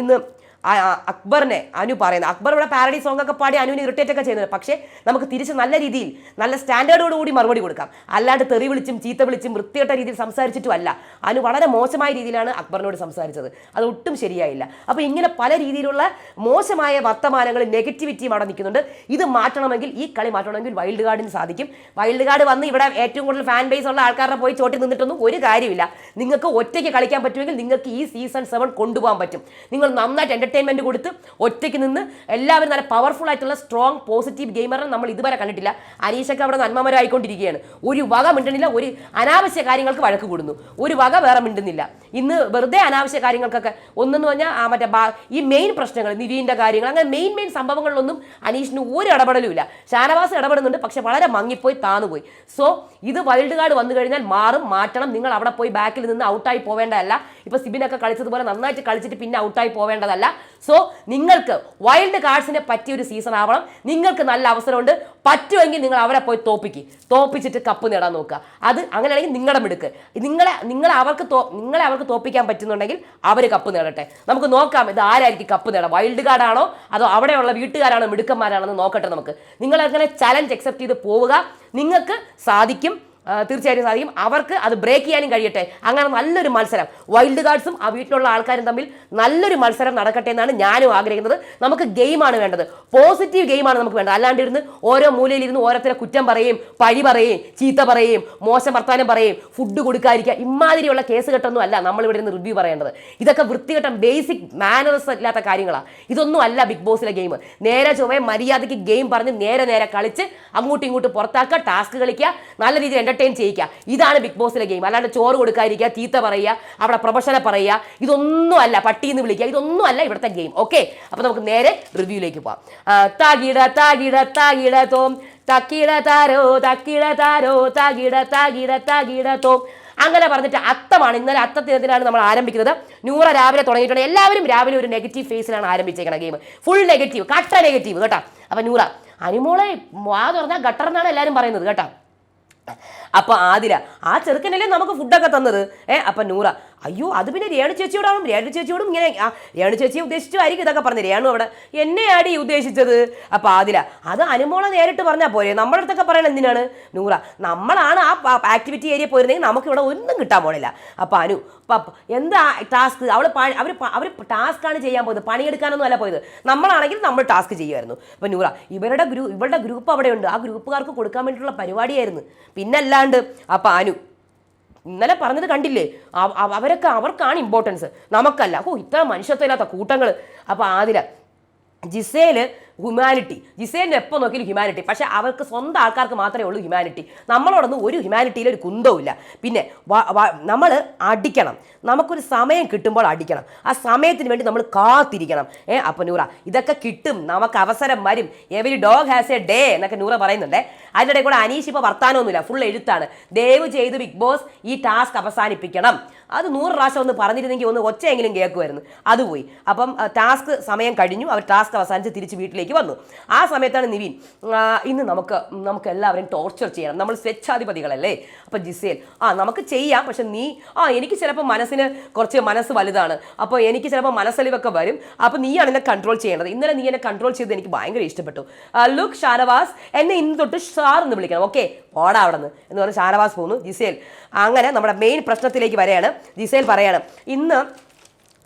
ഇന്ന് അക്ബറിനെ അനു പറയുന്നത് അക്ബർ ഇവിടെ പാരഡി സോങ് ഒക്കെ പാടി അനുവിന് ഇറിറ്റേറ്റ് ഒക്കെ ചെയ്യുന്നത് പക്ഷേ നമുക്ക് തിരിച്ച് നല്ല രീതിയിൽ നല്ല സ്റ്റാൻഡേർഡോട് കൂടി മറുപടി കൊടുക്കാം. അല്ലാണ്ട് തെറി വിളിച്ചും ചീത്ത വിളിച്ചും വൃത്തികെട്ട രീതിയിൽ സംസാരിച്ചിട്ടും അല്ല. അനു വളരെ മോശമായ രീതിയിലാണ് അക്ബറിനോട് സംസാരിച്ചത്. അത് ഒട്ടും ശരിയായില്ല. അപ്പോൾ ഇങ്ങനെ പല രീതിയിലുള്ള മോശമായ വർത്തമാനങ്ങളും നെഗറ്റിവിറ്റിയും അവിടെ നിൽക്കുന്നുണ്ട്. ഇത് മാറ്റണമെങ്കിൽ ഈ കളി മാറ്റണമെങ്കിൽ വൈൽഡ് കാർഡിന് സാധിക്കും. വൈൽഡ് കാർഡ് വന്ന് ഇവിടെ ഏറ്റവും കൂടുതൽ ഫാൻ ബേസ് ഉള്ള ആൾക്കാരെ പോയി ചോട്ടി നിന്നിട്ടൊന്നും ഒരു കാര്യമില്ല. നിങ്ങൾക്ക് ഒറ്റയ്ക്ക് കളിക്കാൻ പറ്റുമെങ്കിൽ നിങ്ങൾക്ക് ഈ സീസൺ സെവൻ കൊണ്ടുപോകാൻ പറ്റും. നിങ്ങൾ നന്നായിട്ട് എന്റർടൈൻമെന്റ് കൊടുത്ത് ഒറ്റയ്ക്ക് നിന്ന് എല്ലാവരും നല്ല പവർഫുൾ ആയിട്ടുള്ള സ്ട്രോങ് പോസിറ്റീവ് ഗെയിമറിനെ നമ്മൾ ഇതുവരെ കണ്ടിട്ടില്ല. അനീഷൊക്കെ അവിടെ നന്മമരായിക്കൊണ്ടിരിക്കുകയാണ് ഒരു വക മിണ്ടുന്നില്ല ഒരു അനാവശ്യ കാര്യങ്ങൾക്ക് വഴക്ക് കൂടുന്നു. ഒരു വക വേറെ മിണ്ടുന്നില്ല. ഇന്ന് വെറുതെ അനാവശ്യ കാര്യങ്ങൾക്കൊക്കെ ഒന്നെന്ന് പറഞ്ഞാൽ ആ മറ്റേ ഈ മെയിൻ പ്രശ്നങ്ങൾ നിവീന്റെ കാര്യങ്ങൾ അങ്ങനെ മെയിൻ മെയിൻ സംഭവങ്ങളിലൊന്നും അനീഷിന് ഒരു ഇടപെടലും ഇല്ല. ഷാനവാസ് ഇടപെടുന്നുണ്ട് പക്ഷെ വളരെ മങ്ങിപ്പോയി താന്നുപോയി സോ ഇത് വൈൽഡ് കാർഡ് വന്നു കഴിഞ്ഞാൽ മാറും മാറ്റണം. നിങ്ങൾ അവിടെ പോയി ബാക്കിൽ നിന്ന് ഔട്ടായി പോവേണ്ടതല്ല. ഇപ്പോൾ സിബിനൊക്കെ കളിച്ചതുപോലെ നന്നായിട്ട് കളിച്ചിട്ട് പിന്നെ ഔട്ടായി പോവേണ്ടതല്ല. സോ നിങ്ങൾക്ക് വൈൽഡ് കാർഡ്സിനെ പറ്റിയ ഒരു സീസൺ ആവണം. നിങ്ങൾക്ക് നല്ല അവസരമുണ്ട്. പറ്റുമെങ്കിൽ നിങ്ങൾ അവരെ പോയി തോപ്പിക്ക്. തോപ്പിച്ചിട്ട് കപ്പ് നേടാൻ നോക്കുക. അത് അങ്ങനെയാണെങ്കിൽ നിങ്ങളുടെ മിടുക്ക്. നിങ്ങളെ നിങ്ങളെ അവർക്ക് നിങ്ങളെ അവർക്ക് തോപ്പിക്കാൻ പറ്റുന്നുണ്ടെങ്കിൽ അവർ കപ്പ് നേടട്ടെ. നമുക്ക് നോക്കാം ഇത് ആരായിരിക്കും കപ്പ് നേടാം വൈൽഡ് കാർഡാണോ അതോ അവിടെയുള്ള വീട്ടുകാരാണോ മിടുക്കന്മാരാണെന്ന് നോക്കട്ടെ നമുക്ക്. നിങ്ങൾ അങ്ങനെ ചലഞ്ച് അക്സെപ്റ്റ് ചെയ്ത് പോവുക. നിങ്ങൾക്ക് സാധിക്കും. തീർച്ചയായിട്ടും സാധിക്കും. അവർക്ക് അത് ബ്രേക്ക് ചെയ്യാനും കഴിയട്ടെ. അങ്ങനെ നല്ലൊരു മത്സരം. വൈൽഡ് കാർഡ്സും ആ വീട്ടിലുള്ള ആൾക്കാരും തമ്മിൽ നല്ലൊരു മത്സരം നടക്കട്ടെ എന്നാണ് ഞാനും ആഗ്രഹിക്കുന്നത്. നമുക്ക് ഗെയിമാണ് വേണ്ടത്. പോസിറ്റീവ് ഗെയിമാണ് നമുക്ക് വേണ്ടത്. അല്ലാണ്ട് ഇരുന്ന് ഓരോ മൂലയിലിരുന്ന് ഓരോരുത്തരെ കുറ്റം പറയും പഴി പറയും ചീത്ത പറയും മോശം വർത്താനം പറയും ഫുഡ് കൊടുക്കാതിരിക്കുക ഇമാതിരിയുള്ള കേസ് കെട്ടൊന്നും അല്ല നമ്മളിവിടെ നിന്ന് റിവ്യൂ പറയേണ്ടത്. ഇതൊക്കെ വൃത്തികെട്ട ബേസിക് മാനേഴ്സ് ഇല്ലാത്ത കാര്യങ്ങളാണ് ഇതൊന്നും അല്ല ബിഗ് ബോസിലെ ഗെയിം നേരെ ചൊവ്വേ മര്യാദയ്ക്ക് ഗെയിം പറഞ്ഞ് നേരെ നേരെ കളിച്ച് അങ്ങോട്ടും ഇങ്ങോട്ടും പുറത്താക്കുക ടാസ്ക് കളിക്കുക നല്ല രീതിയിൽ എന്റർടൈൻ ചെയ്യിക്കുക. ഇതാണ് ബിഗ് ബോസിലെ ഗെയിം അല്ലാണ്ട് ചോറ് കൊടുക്കാതിരിക്കുക തീത്ത പറയുക അവിടെ പ്രൊഫഷനെ പറയുക ഇതൊന്നും അല്ല പട്ടിന്ന് വിളിക്കുക. ഇതൊന്നും അല്ല ഇവിടുത്തെ ഗെയിം ഓക്കെ അപ്പോൾ നമുക്ക് നേരെ റിവ്യൂയിലേക്ക് പോവാം. താകിട താകിട താകിട തോം. തക്കിട താരോ തക്കിട താരോ താകിട താകിട താകിട തോം. അങ്ങനെ പറഞ്ഞിട്ട് അത്തമാണ് ഇന്നലെ അത്തത്തിനത്തിലാണ് നമ്മൾ ആരംഭിക്കുന്നത്? നൂറ രാവിലെ തുടങ്ങിയിട്ടുണ്ട്. എല്ലാവരും രാവിലെ ഒരു നെഗറ്റീവ് ഫേസിലാണ് ആരംഭിച്ചേക്കുന്നത് ഗെയിം ഫുൾ നെഗറ്റീവ് കട്ട നെഗറ്റീവ് കേട്ടോ? അപ്പൊ നൂറ അനുമോളെ വാ തുറന്നാൽ ഗട്ടർ എന്നാണ് എല്ലാവരും പറയുന്നത് കേട്ടോ? അപ്പൊ ആദില ആ ചെറുക്കനല്ലേ നമുക്ക് ഫുഡൊക്കെ തന്നത്? ഏഹ് അപ്പൊ നൂറ അയ്യോ അത് പിന്നെ രേണു ചേച്ചിയോടാണ്? രേണു ചേച്ചിയോടും ഇങ്ങനെ രേണു ചേച്ചിയെ ഉദ്ദേശിച്ചായിരിക്കും ഇതൊക്കെ പറഞ്ഞു രേണു അവിടെ എന്നെയാടി ഉദ്ദേശിച്ചത്? അപ്പോൾ അതില അത് അനുമോളെ നേരിട്ട് പറഞ്ഞാൽ പോരെ. നമ്മുടെ അടുത്തൊക്കെ പറയണ എന്തിനാണ്? നൂറ നമ്മളാണ് ആ ആക്ടിവിറ്റി ഏരിയ പോയിരുന്നെങ്കിൽ നമുക്ക് ഇവിടെ ഒന്നും കിട്ടാൻ പോണില്ല. അപ്പോൾ അനു എന്താ ടാസ്ക് അവൾ അവർ അവർ ടാസ്ക് ആണ് ചെയ്യാൻ പോയത്. പണിയെടുക്കാനൊന്നും അല്ല പോയത്. നമ്മളാണെങ്കിൽ നമ്മൾ ടാസ്ക് ചെയ്യുമായിരുന്നു. അപ്പോൾ നൂറ ഇവരുടെ ഗ്രൂപ്പ് ഇവരുടെ ഗ്രൂപ്പ് അവിടെയുണ്ട്. ആ ഗ്രൂപ്പുകാർക്ക് കൊടുക്കാൻ വേണ്ടിയിട്ടുള്ള പരിപാടിയായിരുന്നു. പിന്നല്ലാണ്ട് അപ്പോൾ അനു ഇന്നലെ പറഞ്ഞത് കണ്ടില്ലേ? അവ- അവ- അവരൊക്കെ അവർക്കാണ് ഇമ്പോർട്ടൻസ് നമുക്കല്ല. ഓ ഇത്ര മനുഷ്യത്വമില്ലാത്ത കൂട്ടങ്ങൾ അപ്പോൾ ആതിര ജിസേൽ ഹ്യൂമാനിറ്റി ജിസേലിന് എപ്പോൾ നോക്കിയാലും ഹ്യൂമാനിറ്റി പക്ഷെ അവർക്ക് സ്വന്തം ആൾക്കാർക്ക് മാത്രമേ ഉള്ളൂ ഹ്യൂമാനിറ്റി നമ്മളോടൊന്നും ഒരു ഹ്യൂമാനിറ്റിയിൽ ഒരു കുന്തവുമില്ല പിന്നെ നമ്മൾ അടിക്കണം. നമുക്കൊരു സമയം കിട്ടുമ്പോൾ അടിക്കണം. ആ സമയത്തിന് വേണ്ടി നമ്മൾ കാത്തിരിക്കണം. ഏ അപ്പം നൂറ ഇതൊക്കെ കിട്ടും. നമുക്ക് അവസരം വരും. Every dog has a day എന്നൊക്കെ നൂറ പറയുന്നുണ്ട്. അതിനിടെ കൂടെ അനീഷ് ഇപ്പോൾ വർത്താനമൊന്നുമില്ല. ഫുൾ എഴുത്താണ്. ദയവ് ചെയ്ത് ബിഗ് ബോസ് ഈ ടാസ്ക് അവസാനിപ്പിക്കണം. അത് നൂറ് പ്രാവശ്യം ഒന്ന് പറഞ്ഞിരുന്നെങ്കിൽ ഒന്ന് ഒച്ചയെങ്കിലും കേൾക്കുമായിരുന്നു. അത് പോയി. അപ്പം ടാസ്ക് സമയം കഴിഞ്ഞു. അവർ ടാസ്ക് അവസാനിച്ച് തിരിച്ച് വീട്ടിലേക്ക് വന്നു. ആ സമയത്താണ് നിവിൻ ഇന്ന് നമുക്ക് നമുക്ക് എല്ലാവരെയും ടോർച്ചർ ചെയ്യണം നമ്മൾ സ്വേച്ഛാധിപതികളല്ലേ? അപ്പോൾ ജിസേൽ ആ നമുക്ക് ചെയ്യാം പക്ഷെ നീ ആ എനിക്ക് ചിലപ്പോൾ മനസ്സിന് കുറച്ച് മനസ്സ് വലുതാണ്. അപ്പോൾ എനിക്ക് ചിലപ്പോൾ മനസ്സലിവൊക്കെ വരും. അപ്പോൾ നീയാണ് എന്നെ കൺട്രോൾ ചെയ്യേണ്ടത്. ഇന്നലെ നീ എന്നെ കൺട്രോൾ ചെയ്ത് എനിക്ക് ഭയങ്കര ഇഷ്ടപ്പെട്ടു. ലുക്ക് ഷാനവാസ് എന്നെ ഇന്ന് തൊട്ട് ഷാർ എന്ന് വിളിക്കണം ഓക്കെ ഓടാ അവിടെ നിന്ന് എന്ന് പറഞ്ഞാൽ ഷാനവാസ് പോകുന്നു ജിസേൽ അങ്ങനെ നമ്മുടെ മെയിൻ പ്രശ്നത്തിലേക്ക് വരെയാണ്. ജിസേൽ പറയാണ് ഇന്ന്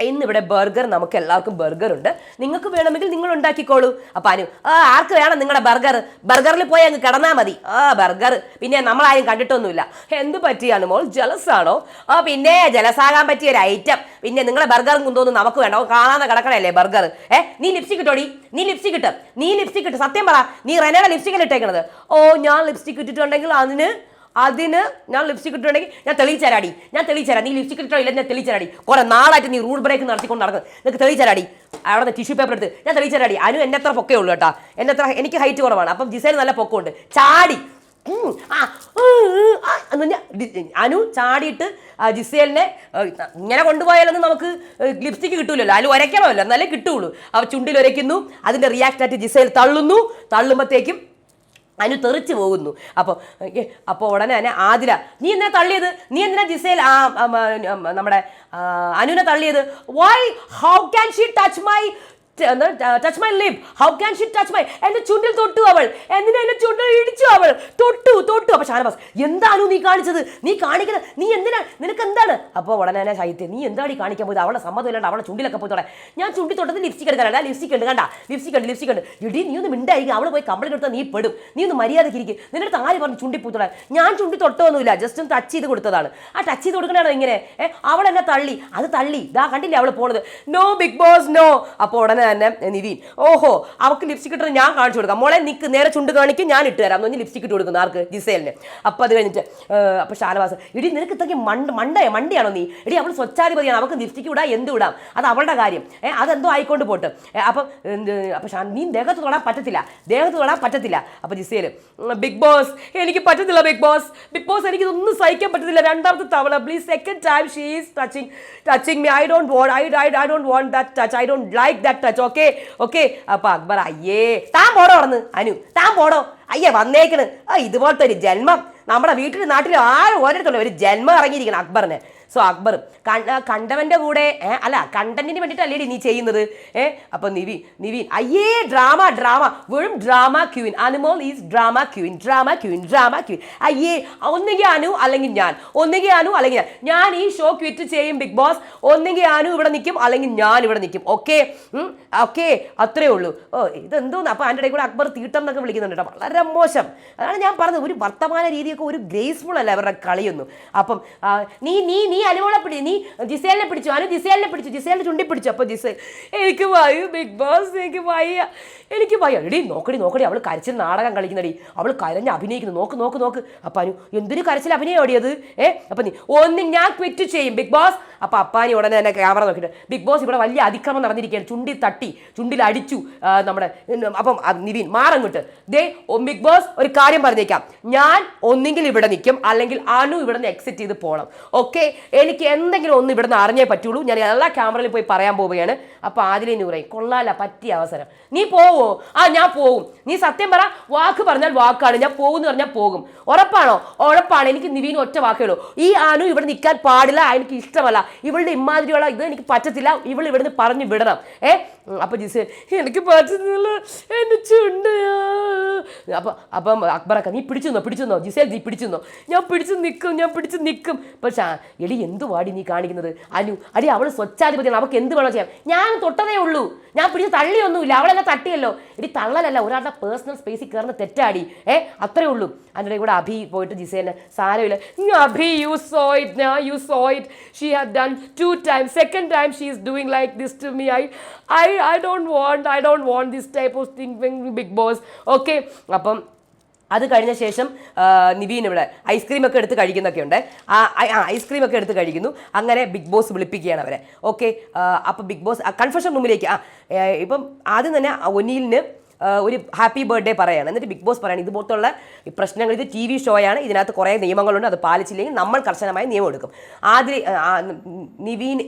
ഇന്നിവിടെ ബർഗർ നമുക്ക് എല്ലാവർക്കും ബർഗർ ഉണ്ട് നിങ്ങൾക്ക് വേണമെങ്കിൽ നിങ്ങൾ ഉണ്ടാക്കിക്കോളൂ. അപ്പൊ അനു ആ ആർക്ക് വേണം നിങ്ങളുടെ ബർഗർ? ബർഗറിൽ പോയി അങ്ങ് കിടന്നാൽ മതി. ആ ബർഗർ. പിന്നെ നമ്മളാരും കണ്ടിട്ടൊന്നുമില്ല. എന്ത് പറ്റിയാണ് മോൾ? ജലസാണോ? ആ പിന്നെ ജലസാകാൻ പറ്റിയ ഒരു ഐറ്റം പിന്നെ നിങ്ങളെ ബർഗറും കുന്തോന്നും നമുക്ക് വേണ്ട. കാണാതെ കിടക്കണല്ലേ ബർഗർ? ഏ നീ ലിപ്സ്റ്റിക് ഇട്ടോടി നീ ലിപ്സ്റ്റിക് ഇട്ട്. നീ ലിപ്സ്റ്റിക് ഇട്ട്. സത്യം പറ. നീ റെനയുടെ ലിപ്സ്റ്റിക്കിൽ ഇട്ടേക്കണത്? ഓ ഞാൻ ലിപ്സ്റ്റിക് ഇട്ടിട്ടുണ്ടെങ്കിൽ അതിന് അതിന് ഞാൻ ലിപ്സ്റ്റിക് ഇട്ടിട്ടുണ്ടെങ്കിൽ ഞാൻ തെളിയിച്ചരാടി. ഞാൻ തെളിയിച്ചരാം. നീ ലിപ്സ്റ്റിക് ഇട്ടോ ഇല്ല ഞാൻ തെളിയിച്ചരാടി. കുറെ നാളായിട്ട് നീ റൂൾ ബ്രേക്ക് നടത്തിക്കൊണ്ട് നടക്കുന്നത് നിനക്ക് തെളിയിച്ചരാടി. അവിടെ നിന്ന് ടിഷ്യൂ പേപ്പർ എടുത്ത്. ഞാൻ തെളിയിച്ചരാടി. അനു എന്നെ എത്ര പൊക്കേ ഉള്ളൂ കേട്ടാ. എന്നെ എത്ര എനിക്ക് ഹൈറ്റ് കുറവാണ്. അപ്പം ജിസേൽ നല്ല പൊക്കമുണ്ട്. ചാടി. അനു ചാടിയിട്ട് ജിസേലിനെ ഇങ്ങനെ കൊണ്ടുപോയാലൊന്നും നമുക്ക് ലിപ്സ്റ്റിക്ക് കിട്ടൂലല്ലോ. അതിൽ ഉരയ്ക്കണമല്ലോ എന്നാലേ കിട്ടുള്ളൂ. അവ ചുണ്ടിൽ ഉരയ്ക്കുന്നു അതിന്റെ റിയാക്റ്റ് ആയിട്ട് ജിസേൽ തള്ളുന്നു. തള്ളുമ്പോഴത്തേക്കും അനു തെറിച്ചു പോകുന്നു. അപ്പോൾ അപ്പോൾ ഉടനെ തന്നെ ആതിര നീ എന്തിനാ തള്ളിയത്? നീ എന്തിനാ ജിസേൽ ആ നമ്മുടെ അനുവിനെ തള്ളിയത്? Why how can she touch my touch my lip how can she touch my എന്റെ ചുണ്ടിൽ തൊട്ടു അവൾ. എന്തിനാ എന്റെ ചുണ്ടിൽ ഇടിച്ചു അവൾ? തൊട്ടു തൊട്ടു. അപ്പൊ ഷാനവാസ് എന്താണ് നീ കാണിച്ചത്? നീ കാണിക്കുന്നത് നീ എന്തിനാ നിനക്ക് എന്താണ് അപ്പോൾ ഉടനെ തന്നെ ശൈത്യം നീ എന്താണ് കാണിക്കാൻ പോയത്? അവളെ സമ്മതം ഇല്ലാണ്ട് അവളെ ചുണ്ടിലൊക്കെ പോയി തൊടെ ഞാൻ ചുണ്ടി തൊട്ടത് ലിപ്സ്റ്റിക് എടുക്കാനല്ല ലിപ്സ്റ്റിക് ഉണ്ട് കണ്ട? ലിപ്സ്റ്റിക് ഉണ്ട് ലിപ്സ്റ്റിക് ഉണ്ട്. ഇടി നീ ഒന്ന് മിണ്ടായിരിക്കും. അവൾ പോയി കംപ്ലൈന്റ് കൊടുത്താൽ നീ പെടും. നീ ഒന്ന് മര്യാദയ്ക്ക് ഇരിക്കും. നിന്റെ ആര് പറഞ്ഞു ചുണ്ടി പോയി തൊടാൻ? ഞാൻ ചുണ്ടി തൊട്ടൊന്നുമില്ല ജസ്റ്റ് ഒന്ന് ടച്ച് ചെയ്ത് കൊടുത്തതാണ്. ആ ടച്ച് ചെയ്ത് കൊടുക്കണാണോ ഇങ്ങനെ? അവൾ എന്നെ തള്ളി. അത് തള്ളി. ഇതാ കണ്ടില്ലേ അവൾ പോണത്? നോ ബിഗ് ബോസ് നോ അപ്പോൾ ഉടനെ തന്നെ നിവിൻ. ഓഹോ അവൾക്ക് ലിപ്സ്റ്റിക് ഇട്ടിട്ട് ഞാൻ കാണിച്ചു കൊടുക്കാം. മോളെ നിക്ക് നേരെ ചുണ്ട് കാണിക്കും ഞാൻ ഇട്ട് തരാം. എന്ന് ലിപ്സ്റ്റിക് ഇട്ട് കൊടുക്കുന്നു. ആർക്ക്? ജിസേലിന്. അപ്പോൾ അത് കഴിഞ്ഞിട്ട് അപ്പോൾ ഷാനവാസ് ഇടി നിനക്ക് ഇത്രയ്ക്ക് മണ്ട മണ്ടയോ മണ്ടിയാണോ നീ? ഇടി അവൾ സ്വച്ഛാധിപതിയാണ് അവൾക്ക് ലിപ്സ്റ്റിക് ഇടാം എന്ത് ഇടാം? അത് അവളുടെ കാര്യം. അതെന്തോ ആയിക്കൊണ്ട് പോട്ട്. അപ്പം അപ്പം ഷാൻ നീ ദേഹത്ത് തൊടാൻ പറ്റത്തില്ല. ദേഹത്ത് തൊടാൻ പറ്റത്തില്ല. അപ്പം ജിസേൽ ബിഗ് ബോസ് എനിക്ക് പറ്റത്തില്ല ബിഗ് ബോസ്. ബിഗ് ബോസ് എനിക്ക് ഇതൊന്നും സഹിക്കാൻ പറ്റത്തില്ല. രണ്ടാമത്തെ തവണ please second time she is touching touching me I don't want I I don't want that touch I don't like that touch okay okay. അപ്പൊ അക്ബർ അയ്യേ താൻ പോടോ നടന്ന് അനു താൻ പോടോ. അയ്യേ വന്നേക്കണ്. ആ ഇതുപോലത്തെ ഒരു ജന്മം. നമ്മുടെ വീട്ടിലും നാട്ടിലും ആരും ഓരോരുത്തരും ഒരു ജന്മം ഇറങ്ങിയിരിക്കണം അക്ബറിന്. സോ അക്ബർ കണ്ട- കണ്ടവന്റെ കൂടെ അല്ല കണ്ടന്റിന് വേണ്ടിയിട്ടല്ലേടി നീ ചെയ്യുന്നത്? ഏ അപ്പൊ നിവിൻ നിവിൻ അയ്യേ ഡ്രാമ ഡ്രാമ. വെറും drama queen Anumol is drama queen drama queen drama queen അയ്യേ ഒന്നുകിൽ അനു അല്ലെങ്കിൽ ഞാൻ. ഒന്നുകിൽ അനു അല്ലെങ്കിൽ ഞാൻ. ഞാൻ ഈ ഷോ ക്വിറ്റ് ചെയ്യും ബിഗ് ബോസ്. ഒന്നുകിൽ അനു ഇവിടെ നിൽക്കും അല്ലെങ്കിൽ ഞാൻ ഇവിടെ നിൽക്കും. ഓക്കെ? ഓക്കെ? അത്രേ ഉള്ളൂ. ഓ ഇതെന്തോന്ന് അപ്പൊ അതിന്റെ ഇടയിൽ കൂടെ അക്ബർ തീട്ടം എന്നൊക്കെ വിളിക്കുന്നുണ്ട് കേട്ടോ. വളരെ മോശം. അതാണ് ഞാൻ പറഞ്ഞത്. ഒരു വർത്തമാന രീതിയൊക്കെ ഒരു ഗ്രേസ്ഫുൾ അല്ല അവരുടെ കളിയൊന്നും. അപ്പം നീ നീ നീ അനുമോളെ പിടി നീ ജിസേലിനെ പിടിച്ചു അനു ജിസേലിനെ പിടിച്ചു ജിസേലിനെ ചുണ്ടി പിടിച്ചു. അപ്പോൾ ജിസേൽ എനിക്ക് വയ്യ ബിഗ് ബോസ് എനിക്ക് വയ്യ എനിക്ക് വയ്യ. എടി നോക്കടി നോക്കടി അവൾ കരച്ചിൽ നാടകം കളിക്കുന്നടി. അവൾ കരഞ്ഞ് അഭിനയിക്കുന്നു. നോക്ക് നോക്ക് നോക്ക്. അപ്പൊ അനു എന്തൊരു കരച്ചിൽ അഭിനയം ഓടിയത് ഏ? അപ്പൊ നീ ഒന്ന് ഞാൻ ക്വിറ്റ് ചെയ്യും ബിഗ് ബോസ് അപ്പൊ അപ്പാനി ഉടനെ തന്നെ ക്യാമറ നോക്കിയിട്ട് ബിഗ് ബോസ് ഇവിടെ വലിയ അതിക്രമം നടന്നിരിക്കുകയാണ്. ചുണ്ടി തട്ടി ചുണ്ടിൽ അടിച്ചു നമ്മുടെ അപ്പം നിവിൻ മാറങ്ങോട്ട് ദേ ബിഗ് ബോസ് ഒരു കാര്യം പറഞ്ഞേക്കാം. ഞാൻ ഒന്നെങ്കിൽ ഇവിടെ നിൽക്കും അല്ലെങ്കിൽ അനു ഇവിടെ നിന്ന് എക്സിറ്റ് ചെയ്ത് പോകണം. ഓക്കെ എനിക്ക് എന്തെങ്കിലും ഒന്ന് ഇവിടുന്ന് അറിഞ്ഞേ പറ്റുള്ളൂ. ഞാൻ എല്ലാ ക്യാമറയിൽ പോയി പറയാൻ പോവുകയാണ്. അപ്പൊ ആദിലെ പറയും കൊള്ളാല പറ്റിയ അവസരം. നീ പോവോ? ആ ഞാൻ പോവും. നീ സത്യം പറ വാക്ക് പറഞ്ഞാൽ വാക്കാണ്. ഞാൻ പോകുമെന്ന് പറഞ്ഞാൽ പോകും. ഉറപ്പാണോ? ഉറപ്പാണ്. എനിക്ക് നിവീന് ഒറ്റ വാക്കുള്ളൂ ഈ ആനു ഇവിടെ നിൽക്കാൻ പാടില്ല. എനിക്ക് ഇഷ്ടമല്ല. ഇവളുടെ ഇമാതിരിയുള്ള ഇത് എനിക്ക് പറ്റത്തില്ല. ഇവൾ ഇവിടുന്ന് പറഞ്ഞു വിടണം. ഏ? അപ്പോൾ അപ്പൊ ജിസ് എനിക്ക് പറ്റുന്നില്ല എന്റെ ചുണ്ട് അപ്പൊ അപ്പം അക്ബറക്ക നീ പിടിച്ചു നിന്നോ? പിടിച്ചു നിന്നോ? ജിസേൽ നീ പിടിച്ചു നിന്നോ? ഞാൻ പിടിച്ചു നിൽക്കും ഞാൻ പിടിച്ചു നിൽക്കും. പക്ഷേ എടി എന്ത് വാടി നീ കാണിക്കുന്നത്? അനു അടി അവൾ സ്വച്ഛാധിപതിയാണ്. അവൾക്ക് എന്ത് വേണോ ചെയ്യാം. ഞാൻ തൊട്ടതേ ഉള്ളൂ. ഞാൻ പിടിച്ച് തള്ളിയൊന്നുമില്ല. അവളെന്നെ തട്ടിയല്ലോ. എടി തള്ളലല്ല. ഒരാളുടെ പേഴ്സണൽ സ്പേസിൽ കയറുന്ന തെറ്റാടി. ഏ അത്രേ ഉള്ളൂ. അതിന്റെ കൂടെ അഭി പോയിട്ട് ജിസേനെ സാരമില്ല. "Um, Abhi you saw it you saw it she have done two time second time she is doing like this to me I I I don't want I don't want this type of thinking Bigg Boss okay അപ്പം അത് കഴിഞ്ഞ ശേഷം നിവീൻ ഇവിടെ ice cream ഒക്കെ എടുത്ത് കഴിക്കുന്നൊക്കെ ഉണ്ട് ആ ice cream ഒക്കെ എടുത്ത് കഴിക്കുന്നു. അങ്ങനെ ബിഗ് ബോസ് വിളിപ്പിക്കുകയാണ് അവരെ. ഓക്കെ അപ്പോൾ ബിഗ് ബോസ് കൺഫെഷൻ റൂമിലേക്ക് ആ ഇപ്പം ആദ്യം തന്നെ ഒനിയിലിന് ഒരു ഹാപ്പി ബർത്ത്ഡേ പറയാണ്. എന്നിട്ട് ബിഗ് ബോസ് പറയാണ് ഇതുപോലത്തുള്ള പ്രശ്നങ്ങൾ ഇത് ടി വി ഷോയാണ് ഇതിനകത്ത് കുറേ നിയമങ്ങളുണ്ട്. അത് പാലിച്ചില്ലെങ്കിൽ നമ്മൾ കർശനമായ നിയമം എടുക്കും. ആദ്യം നിവീൻ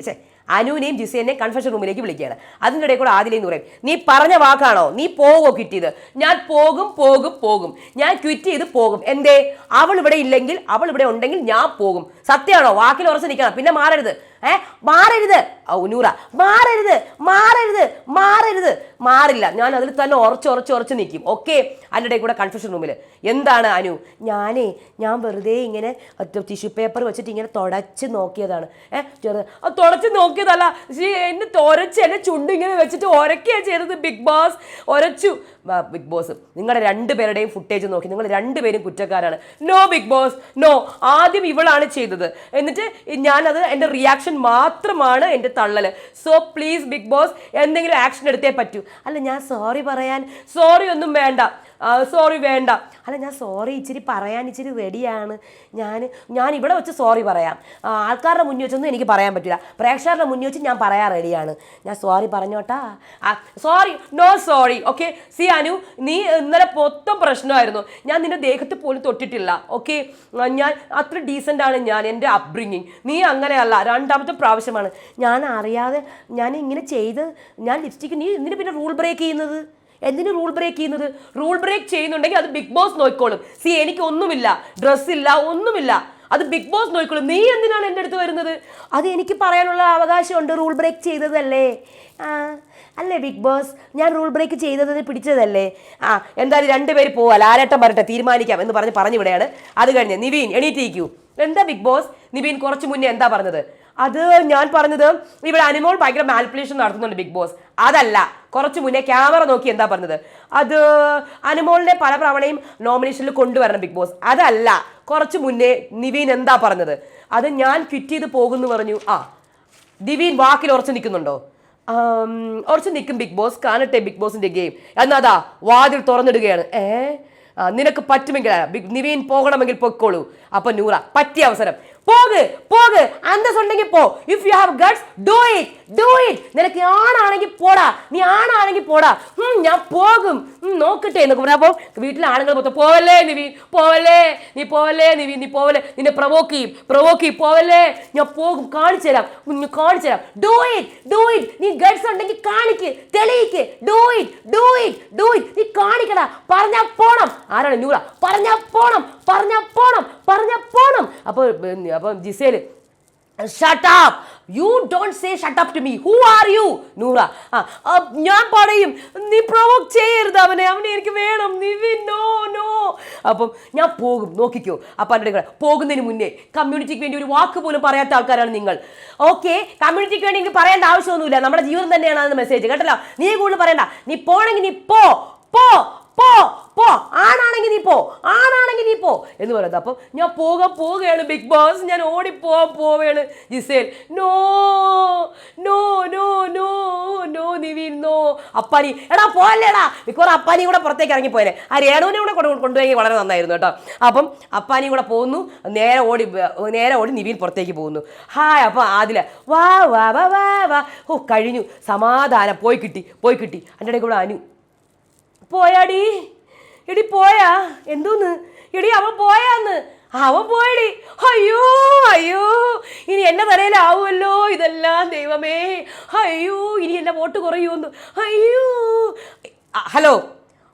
അനുവിനെയും ജിസേനെയും കൺഫെഷൻ റൂമിലേക്ക് വിളിക്കുകയാണ്. അതിന്റെ ഇടയിൽ കൂടെ ആദിലേ എന്ന് പറയും നീ പറഞ്ഞ വാക്കാണോ? നീ പോവോ ക്വിറ്റ് ഞാൻ പോകും പോകും പോകും. ഞാൻ ക്വിറ്റ് ചെയ്ത് പോകും. എന്തേ? അവൾ ഇവിടെ ഇല്ലെങ്കിൽ അവൾ ഇവിടെ ഉണ്ടെങ്കിൽ ഞാൻ പോകും. സത്യമാണോ? വാക്കിൽ ഉറച്ചു നിൽക്കണം. പിന്നെ മാറരുത്. ഏ? മാറരുത്. ഔനൂറ മാറരുത്. മാറരുത്. മാറരുത്. മാറില്ല. ഞാൻ അതിൽ തന്നെ ഉറച്ച് ഉറച്ച് ഉറച്ച് നിൽക്കും ഓക്കെ? അതിന്റെ കൂടെ കൺഫ്യൂഷൻ റൂമിൽ എന്താണ് അനു? ഞാനേ ഞാൻ വെറുതെ ഇങ്ങനെ ടിഷ്യൂ പേപ്പർ വെച്ചിട്ട് ഇങ്ങനെ തുടച്ച് നോക്കിയതാണ്. ഏ? ചെറു ആ തുടച്ച് നോക്കിയതല്ല. എന്നെ തുരച്ച് എന്നെ ചുണ്ട് ഇങ്ങനെ വെച്ചിട്ട് ഉരക്കുകയാണ് ചെയ്തത് ബിഗ് ബോസ് ഒരച്ചു. ആ, ബിഗ് ബോസ് നിങ്ങളുടെ രണ്ടുപേരുടെയും ഫുട്ടേജ് നോക്കി. നിങ്ങൾ രണ്ടുപേരും കുറ്റക്കാരാണ്. നോ ബിഗ് ബോസ് നോ ആദ്യം ഇവളാണ് ചെയ്തത്. എന്നിട്ട് ഞാനത് എന്റെ റിയാക്ഷൻ മാത്രമാണ് എന്റെ തള്ളൽ. സോ പ്ലീസ് ബിഗ് ബോസ് എന്തെങ്കിലും ആക്ഷൻ എടുത്തേ പറ്റൂ. അല്ല ഞാൻ സോറി പറയാൻ. സോറി ഒന്നും വേണ്ട. സോറി വേണ്ട. അല്ല ഞാൻ സോറി ഇച്ചിരി പറയാൻ ഇച്ചിരി റെഡിയാണ് ഞാൻ ഞാൻ ഇവിടെ വെച്ച് സോറി പറയാം. ആൾക്കാരുടെ മുന്നിൽ വെച്ചൊന്നും എനിക്ക് പറയാൻ പറ്റില്ല. പ്രേക്ഷകരുടെ മുന്നിൽ വെച്ച് ഞാൻ പറയാൻ റെഡിയാണ് ഞാൻ sorry പറഞ്ഞോട്ടാ? Sorry no sorry okay see Anu നീ ഇന്നലെ മൊത്തം പ്രശ്നമായിരുന്നു. ഞാൻ നിന്റെ ദേഹത്ത് പോലും തൊട്ടിട്ടില്ല ഓക്കെ ഞാൻ അത്ര ഡീസന്റ് ആണ് ഞാൻ എന്റെ അപ്ബ്രിങ്ങിങ് നീ അങ്ങനെയല്ല രണ്ടാമത്തെ പ്രാവശ്യമാണ്. ഞാൻ അറിയാതെ ഞാൻ ഇങ്ങനെ ചെയ്ത് ഞാൻ ലിപ്സ്റ്റിക്ക് നീ ഇതിന് പിന്നെ റൂൾ ബ്രേക്ക് ചെയ്യുന്നത്? എന്തിനു റൂൾ ബ്രേക്ക് ചെയ്യുന്നത്? റൂൾ ബ്രേക്ക് ചെയ്യുന്നുണ്ടെങ്കിൽ അത് ബിഗ് ബോസ് നോക്കിക്കോളും സി എനിക്ക് ഒന്നുമില്ല ഡ്രസ്സില്ല ഒന്നുമില്ല. അത് ബിഗ് ബോസ് നോക്കിക്കോളും നീ എന്തിനാണ് എന്റെ അടുത്ത് വരുന്നത്? അത് എനിക്ക് പറയാനുള്ള അവകാശമുണ്ട്. റൂൾ ബ്രേക്ക് ചെയ്തതല്ലേ? ആ അല്ലേ ബിഗ് ബോസ് ഞാൻ റൂൾ ബ്രേക്ക് ചെയ്തത് പിടിച്ചതല്ലേ? ആ എന്തായാലും രണ്ടുപേര് പോവാൽ. ലാലേട്ടൻ പറട്ടെ തീരുമാനിക്കാം എന്ന് പറഞ്ഞ് പറഞ്ഞു വിടെയാണ് അത് കഴിഞ്ഞ് നിവീൻ എണീറ്റിരിക്കൂ. എന്താ ബിഗ് ബോസ് നിവീൻ കുറച്ച് മുന്നേ എന്താ പറഞ്ഞത്? അത് ഞാൻ പറഞ്ഞത് ഇവിടെ അനിമോൾ ഭയങ്കര മാനിപ്പുലേഷൻ നടത്തുന്നുണ്ട് ബിഗ് ബോസ് അതല്ല കുറച്ച് മുന്നേ ക്യാമറ നോക്കി എന്താ പറഞ്ഞത്? അത് അനുമോളിന്റെ പല തവണയും നോമിനേഷനിൽ കൊണ്ടുവരണം ബിഗ് ബോസ് അതല്ല കുറച്ച് മുന്നേ നിവീൻ എന്താ പറഞ്ഞത്? അത് ഞാൻ ക്വിറ്റ് ചെയ്ത് പോകുന്നു പറഞ്ഞു. ആ ദിവീൻ വാക്കിൽ ഉറച്ചു നിൽക്കുന്നുണ്ടോ? ഉറച്ചു നിൽക്കും ബിഗ് ബോസ് കാണട്ടെ ബിഗ് ബോസിന്റെ ഗെയിം എന്നാതാ വാതിൽ തുറന്നിടുകയാണ്. ഏ നിനക്ക് പറ്റുമെങ്കിൽ നിവീൻ പോകണമെങ്കിൽ പൊയ്ക്കോളൂ. അപ്പൊ നൂറ പറ്റിയ അവസരം. പോക് പോക്. അന്തസ് ഉണ്ടെങ്കിൽ പോ. If you have guts do it do it നിനക്ക് ആണാണെങ്കിൽ പോടാ. നീ ആണാണെങ്കിൽ പോടാ. ഞാൻ പോകും. നോക്കട്ടെ എന്നൊക്കെ പറഞ്ഞപ്പോൾ വീട്ടിലെ ആണുങ്ങൾ മൊത്തം പോവല്ലേ നിവി? പോവല്ലേ. നീ പോവല്ലേ നിവി? നീ പോവല്ലേ. നിന്നെ പ്രവോക്ക് ചെയ്യും. പ്രവോക്ക് ചെയ്യും. പോവല്ലേ. ഞാൻ പോകും. കാണിച്ചു തരാം. കാണിച്ചു തരാം. ഡു ഇറ്റ് ഡു ഇറ്റ് നീ ഗഡ്സ് ഉണ്ടെങ്കിൽ കാണിക്ക്. തെളിയിക്ക്. Do it do it do it നീ കാണിക്കടാ. പറഞ്ഞാൽ പോണം. ആരാണ്? നൂറ. പറഞ്ഞാൽ പോണം. പറഞ്ഞാ പോണം പറഞ്ഞ പോണം. അപ്പോൾ അപ്പോൾ Gizele shut up you don't say shut up to me who are you Noora. ആ ഞാൻ പറയും നീ പ്രൊവോക്ക് ചെയ്യരുത് അവനെ. അവനെ എനിക്ക് വേണം. നീ നോ നോ അപ്പം ഞാൻ പോകും. നോക്കിക്കോ. അപ്പം എന്റെ പോകുന്നതിന് മുന്നേ കമ്മ്യൂണിറ്റിക്ക് വേണ്ടി ഒരു വാക്ക് പോലും പറയാത്ത ആൾക്കാരാണ് നിങ്ങൾ. ഓക്കെ കമ്മ്യൂണിറ്റിക്ക് വേണ്ടി എനിക്ക് പറയേണ്ട ആവശ്യമൊന്നുമില്ല. നമ്മുടെ ജീവിതം തന്നെയാണ് അതിന് മെസ്സേജ് കേട്ടല്ലോ? നീ കൂടുതൽ പറയണ്ട. നീ പോണെങ്കിൽ നീ പോ പോ പോ പോ. ആണാണെങ്കിൽ നീ പോ ആണാണെങ്കിൽ നീ പോ. എന്ന് പറയുന്നത് അപ്പം ഞാൻ പോകാൻ പോവുകയാണ്. ബിഗ് ബോസ് ഞാൻ ഓടിപ്പോവാൻ പോവുകയാണ്. Gizele no no no no no Nivin no. Appani എടാ പോല്ലേടാ മിക്കവാറും അപ്പാനിയും കൂടെ പുറത്തേക്ക് ഇറങ്ങിപ്പോയനെ ആ രേണുവിനെ കൂടെ കൊണ്ട് കൊണ്ടുപോയി വളരെ നന്നായിരുന്നു കേട്ടോ. അപ്പം അപ്പാനിയും കൂടെ പോകുന്നു നേരെ ഓടി നേരെ ഓടി നിവീൻ പുറത്തേക്ക് പോകുന്നു. ഹായ് അപ്പം ആദില വാ വാ വാ വാ. ഓ കഴിഞ്ഞു. സമാധാനം. പോയി കിട്ടി പോയി കിട്ടി. അതിന്റെ ഇടയിൽ കൂടെ അനു പോയാടി? എടി പോയാ. എന്തോന്ന്? എടി അവൻ പോയാന്ന്. അവൻ പോയടി. അയ്യോ അയ്യോ. ഇനി എന്നെ തലയിലാവുമല്ലോ ഇതെല്ലാം ദൈവമേ. അയ്യോ ഇനി എന്നെ വോട്ട് കുറയുമെന്ന്. അയ്യോ. ഹലോ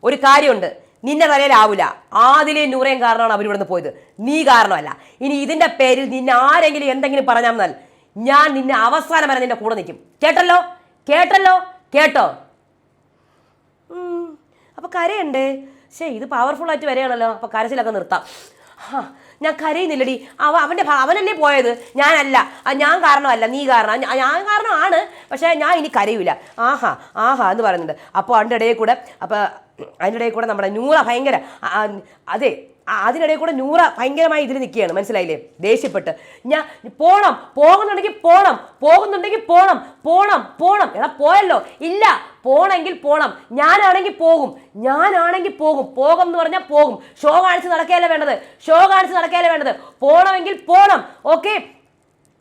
ഒരു കാര്യമുണ്ട്. നിന്നെ തലയിലാവില്ല ആദിലേ നൂറേം കാരണമാണ് അവരിവിടുന്ന് പോയത്. നീ കാരണമല്ല. ഇനി ഇതിന്റെ പേരിൽ നിന്നെ ആരെങ്കിലും എന്തെങ്കിലും പറഞ്ഞാൽ ഞാൻ നിന്നെ അവസാനം വരെ നിന്റെ കൂടെ നിൽക്കും. കേട്ടല്ലോ? കേട്ടല്ലോ? കേട്ടോ. അപ്പൊ കരയുണ്ട്. ശേ ഇത് പവർഫുൾ ആയിട്ട് വരികയാണല്ലോ അപ്പൊ കരച്ചിലൊക്കെ നിർത്താം. ഞാൻ കരയുന്നില്ലടി. അവ അവന്റെ അവൻ അവനല്ലേ പോയത്? ഞാനല്ല. ഞാൻ കാരണമല്ല നീ കാരണം. ഞാൻ കാരണമാണ്. പക്ഷേ ഞാൻ ഇനി കരയൂല. ആഹാ ആഹാ എന്ന് പറയുന്നുണ്ട്. അപ്പോൾ അതിന്റെ ഇടയിൽ കൂടെ അപ്പോൾ അതിന്റെ ഇടയിൽ കൂടെ നമ്മുടെ നൂറ ഭയങ്കര അതെ അതിനിടയിൽ കൂടെ നൂറ ഭയങ്കരമായി ഇതിൽ നിൽക്കുകയാണ്. മനസ്സിലായില്ലേ? ദേഷ്യപ്പെട്ട്. ഞാൻ പോണം. പോകുന്നുണ്ടെങ്കിൽ പോണം. പോകുന്നുണ്ടെങ്കിൽ പോണം. പോണം. പോണം. എടാ പോയല്ലോ. ഇല്ല പോണെങ്കിൽ പോണം. ഞാനാണെങ്കിൽ പോകും. ഞാനാണെങ്കിൽ പോകും. പോകും എന്ന് പറഞ്ഞാൽ പോകും. ഷോ കാണിച്ച് നടക്കുകയല്ലേ വേണ്ടത്? ഷോ കാണിച്ച് നടക്കുകയല്ലേ വേണ്ടത്? പോണമെങ്കിൽ പോണം. ഓക്കെ?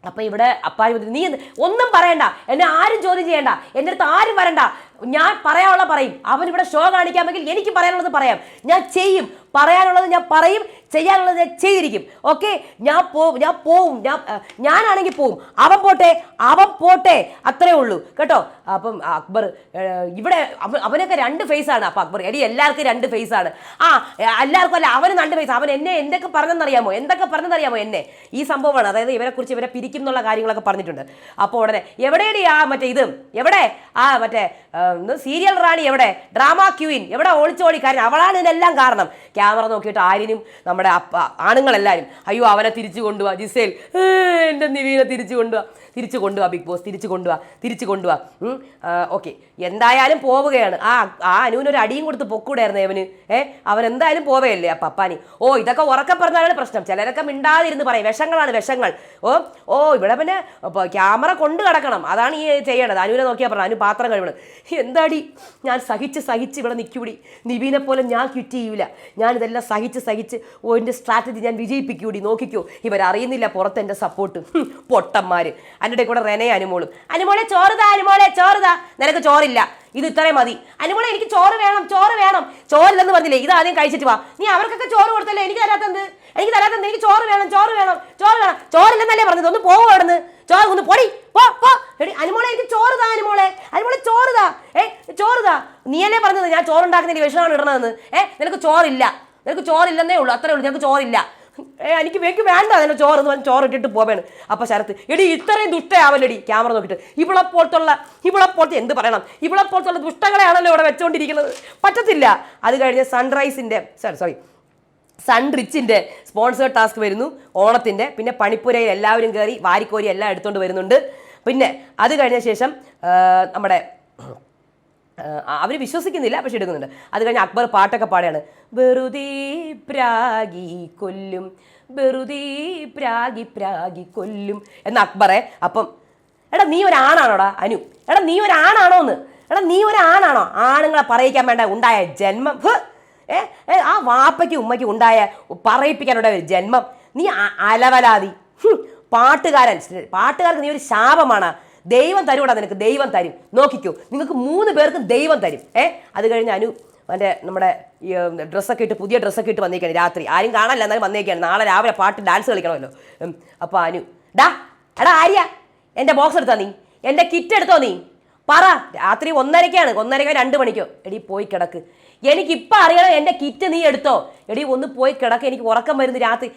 അപ്പൊ ഇവിടെ അപ്പാരി നീ ഒന്നും പറയണ്ട. എന്നെ ആരും ചോദ്യം ചെയ്യണ്ട. എന്റെ അടുത്ത് ആരും വരണ്ട. ഞാൻ പറയാനുള്ള പറയും. അവൻ ഇവിടെ ഷോ കാണിക്കാമെങ്കിൽ എനിക്ക് പറയാനുള്ളത് പറയാം. ഞാൻ ചെയ്യും. പറയാനുള്ളത് ഞാൻ പറയും. ചെയ്യാനുള്ളത് ഞാൻ ചെയ്തിരിക്കും. ഓക്കെ ഞാൻ പോവും ഞാൻ പോവും. ഞാൻ ഞാനാണെങ്കിൽ പോവും. അവൻ പോട്ടെ. അവൻ പോട്ടെ. അത്രേ ഉള്ളൂ. കേട്ടോ? അപ്പം അക്ബർ ഇവിടെ അവനൊക്കെ രണ്ട് ഫേസ് ആണ്. അപ്പം അക്ബർ എടി എല്ലാവർക്കും രണ്ട് ഫേസ് ആണ്. ആ എല്ലാവർക്കും അല്ല അവന് രണ്ട് ഫേസ് അവൻ എന്നെ എന്തൊക്കെ പറഞ്ഞെന്നറിയാമോ? എന്തൊക്കെ പറഞ്ഞെന്നറിയാമോ എന്നെ? ഈ സംഭവമാണ്. അതായത് ഇവരെ കുറിച്ച് ഇവരെ പിരിക്കും എന്നുള്ള കാര്യങ്ങളൊക്കെ പറഞ്ഞിട്ടുണ്ട്. അപ്പോൾ ഉടനെ എവിടെയടി ആ മറ്റേ ഇത്? എവിടെ? ആ മറ്റേ സീരിയൽ റാണി എവിടെ? ഡ്രാമ ക്യൂയിൻ എവിടെ? ഒളിച്ചോടി കാര്യം അവളാണ് ഇതിനെല്ലാം കാരണം. ക്യാമറ നോക്കിയിട്ട് ആര്യനും നമ്മുടെ അപ്പ ആണുങ്ങളെല്ലാവരും അയ്യോ അവനെ തിരിച്ചു കൊണ്ടുപോവാ ജിസേൽ. എന്റെ നിവീനെ തിരിച്ചു കൊണ്ടുപോവാ തിരിച്ചു കൊണ്ടുവാ ബിഗ് ബോസ് തിരിച്ചു കൊണ്ടുവാ തിരിച്ചു കൊണ്ടുവാ. ഓക്കെ എന്തായാലും പോവുകയാണ്. ആ ആ അനുവിനൊരു അടിയും കൊടുത്ത് പൊക്കൂടായിരുന്നു അവന്. ഏ അവൻ എന്തായാലും പോവുകയല്ലേ ആ പപ്പാനി. ഓ ഇതൊക്കെ ഉറക്കെ പറഞ്ഞാലാണ് പ്രശ്നം. ചിലരൊക്കെ മിണ്ടാതിരുന്ന് പറയും. വിഷങ്ങളാണ് വിഷങ്ങൾ. ഓ ഓ ഇവിടെ പിന്നെ ക്യാമറ കൊണ്ട് കിടക്കണം. അതാണ് ഈ ചെയ്യേണ്ടത് അനുവിനെ നോക്കിയാൽ പറഞ്ഞു അനു പാത്രം കഴിവണം എന്താടി? ഞാൻ സഹിച്ച് സഹിച്ച് ഇവിടെ നിൽക്കൂടി നിവീനെ പോലെ ഞാൻ ക്വിറ്റ് ചെയ്യൂല. ഞാൻ ഇതെല്ലാം സഹിച്ച് സഹിച്ച് ഓ എന്റെ സ്ട്രാറ്റജി ഞാൻ വിജയിപ്പിക്കൂടി. നോക്കിക്കോ. ഇവരറിയുന്നില്ല പുറത്ത് എന്റെ സപ്പോർട്ട് പൊട്ടന്മാര്. അതിന്റെ കൂടെ റെനെ അനുമോളും. അനുമോളെ ചോറുതാ അനുമോളെ ചോറുതാ. നിനക്ക് ചോറില്ല. ഇത് ഇത്രയും മതി. അനുമോളെ എനിക്ക് ചോറ് വേണം ചോറ് വേണം. ചോറില്ലെന്ന് പറഞ്ഞില്ലേ ഇത് ആദ്യം കഴിച്ചിട്ട് വാ. നീ അവർക്കൊക്കെ ചോറ് കൊടുത്തല്ലേ? എനിക്ക് തരാത്തത് എനിക്ക് തരാത്തത് എനിക്ക് ചോറ് വേണം ചോറ് വേണം ചോറ് വേണം. ചോറില്ലെന്നല്ലേ പറഞ്ഞത്? ഒന്ന് പോവോ അവിടുന്ന്? ചോറ് ഒന്ന് പൊടി. പോ പോ. എടി അനുമോളെ എനിക്ക് ചോറ് താ അനുമോളെ. അനുമോളെ ചോറ് താ ഏ ചോറ് താ നീയല്ലേ പറഞ്ഞത്? ഞാൻ ചോറുണ്ടാക്കുന്നതിന് വിഷമാണ് ഇടണതെന്ന്. ഏ നിനക്ക് ചോറില്ല. നിനക്ക് ചോറില്ലെന്നേ ഉള്ളൂ. അത്രേ ഉള്ളൂ. നിനക്ക് ചോറില്ല. ഏ എനിക്ക് എനിക്ക് വേണ്ട അതിന്റെ ചോറ് എന്ന് പറഞ്ഞ് ചോറ് ഇട്ടിട്ട് പോവേണ്. അപ്പോൾ ശരത്ത് എടി ഇത്രയും ദുഷ്ടയാവല്ലടി? ക്യാമറ നോക്കിയിട്ട്. ഇവിടെ പോലത്തുള്ള ഇവിടെ പോലത്തെ എന്ത് പറയണം? ഇവിടെ പോലത്തുള്ള ദുഷ്ടങ്ങളെയാണല്ലോ ഇവിടെ വെച്ചുകൊണ്ടിരിക്കുന്നത് പറ്റത്തില്ല. അത് കഴിഞ്ഞ് സൺറൈസിന്റെ സോറി സോറി സൺ റിച്ചിന്റെ സ്പോൺസേഡ് ടാസ്ക് വരുന്നു. ഓണത്തിന്റെ പിന്നെ പണിപ്പുരയിൽ എല്ലാവരും കയറി വാരിക്കോരി എല്ലാം എടുത്തുകൊണ്ട് വരുന്നുണ്ട്. പിന്നെ അത് കഴിഞ്ഞ ശേഷം നമ്മുടെ അവർ വിശ്വസിക്കുന്നില്ല പക്ഷെ എടുക്കുന്നുണ്ട്. അത് കഴിഞ്ഞ് അക്ബർ പാട്ടൊക്കെ പാടുകയാണ്. വെറുതെ പ്രാഗി കൊല്ലും വെറുതെ പ്രാഗി പ്രാഗി കൊല്ലും എന്ന അക്ബറെ അപ്പം എടാ നീ ഒരാണാണോടാ അനു? എടാ നീ ഒരാണാണോ എന്ന് എടാ നീ ഒരാണാണോ? ആണുങ്ങളെ പറയിക്കാൻ വേണ്ട ഉണ്ടായ ജന്മം. ഏ ആ വാപ്പയ്ക്കും ഉമ്മയ്ക്കും ഉണ്ടായ പറയിപ്പിക്കാനുണ്ടായ ഒരു ജന്മം. നീ അലവലാതി. പാട്ടുകാരൻ പാട്ടുകാർക്ക് നീ ഒരു ശാപമാണ്. ദൈവം തരൂടാ നിനക്ക് ദൈവം തരും. നോക്കിക്കോ നിങ്ങൾക്ക് മൂന്ന് പേർക്കും ദൈവം തരും. ഏ? അത് കഴിഞ്ഞ് അനു മറ്റേ നമ്മുടെ ഈ ഡ്രസ്സൊക്കെ ഇട്ട് പുതിയ ഡ്രസ്സൊക്കെ ഇട്ട് വന്നേക്കാണ് രാത്രി. ആരും കാണാനില്ല എന്നാലും വന്നേക്കാണ്. നാളെ രാവിലെ പാട്ട് ഡാൻസ് കളിക്കണമല്ലോ. അപ്പോൾ അനു ഡാ എടാ ആര്യ എന്റെ ബോക്സ് എടുത്തോ നീ? എന്റെ കിറ്റ് എടുത്തോ നീ? പറ. രാത്രി ഒന്നരക്കാണ് ഒന്നരക്കോ രണ്ട് മണിക്കോ. എടി പോയി കിടക്ക്. എനിക്കിപ്പോൾ അറിയണം എന്റെ കിറ്റ് നീ എടുത്തോ? എടി ഒന്ന് പോയി കിടക്ക് എനിക്ക് ഉറക്കം വരുന്നു രാത്രി.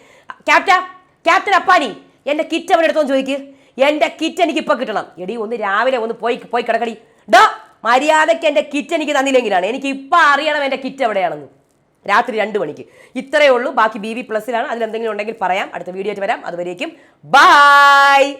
ക്യാപ്റ്റ ക്യാപ്റ്റൻ അപ്പാനി എന്റെ കിറ്റ് അവിടെ എടുത്തോന്ന് ചോദിക്ക്? എന്റെ കിറ്റ് എനിക്ക് ഇപ്പം കിട്ടണം. എടി ഒന്ന് രാവിലെ ഒന്ന് പോയി പോയി കിടക്കടി. ഡോ മര്യാദയ്ക്ക് എന്റെ കിറ്റ് എനിക്ക് തന്നില്ലെങ്കിലാണ്. എനിക്ക് ഇപ്പം അറിയണം എന്റെ കിറ്റ് എവിടെയാണെന്ന്. രാത്രി രണ്ട് മണിക്ക്. ഇത്രയേ ഉള്ളൂ. ബാക്കി ബി വി പ്ലസിലാണ് അതിലെന്തെങ്കിലും ഉണ്ടെങ്കിൽ പറയാം. അടുത്ത വീഡിയോ ആയിട്ട് വരാം. അതുവരേക്കും ബായ്